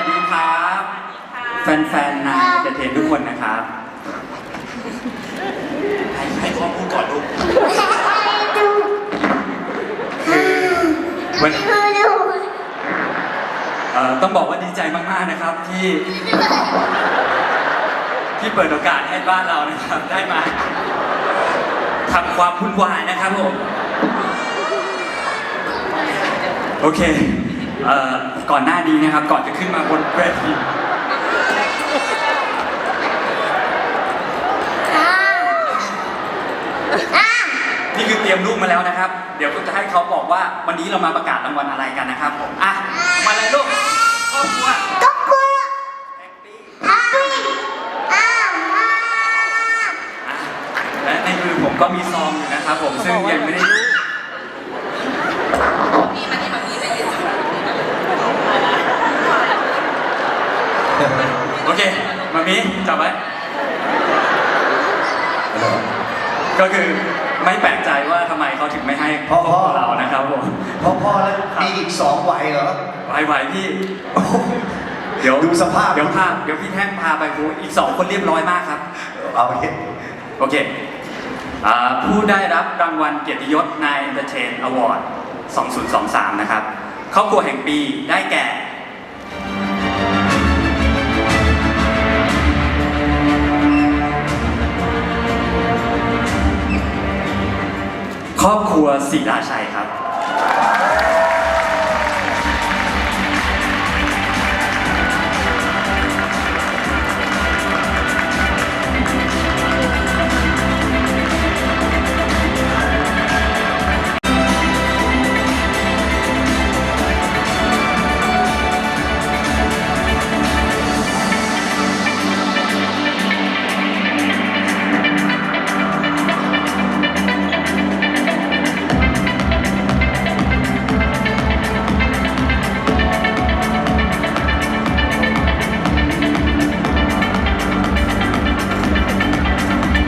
สวัสดีครับ แฟนๆนายเดเทนทุกคนนะครับให้ให้พ่อพูดก่อนลูกวันเอ่อต้องบอกว่าดีใจมากๆนะครับที่ ที่เปิดโอกาสให้บ้านเรานะครับ ได้มาทำความวุ่นวายนะครับผม โอเค เอ่อก่อนหน้านี้นะครับ ก่อนจะขึ้นมาบนเวทีนี่คือเตรียมรูปมาแล้วนะครับ เดี๋ยวก็จะให้เขาบอกว่าวันนี้เรามาประกาศรางวัลอะไรกันนะครับผมอะมาเลยลูกครอบครัวแฮปปี้อะและในมือผมก็มีซองอยู่นะครับผมซึ่งยังไม่ได้ โอเค มามีจับไว้ ก็คือไม่แปลกใจว่าทำไมเขาถึงไม่ให้พ่อพ่อพวกเรานะครับผมพอพอแล้วมีอีกสองไหวเหรอไหวๆพี่ เดี๋ยวดูสภาพ เดี๋ยวพาเดี๋ยวพี่แท่งพาไปดูอีกสองคนเรียบร้อยมากครับ เอาไปโอเคอ่าผู้ได้รับรางวัลเกียรติยศนาย Entertain Award 2023 นะครับ ครอบครัวแห่งปีได้แก่ ครอบครัวศิลาชัยครับ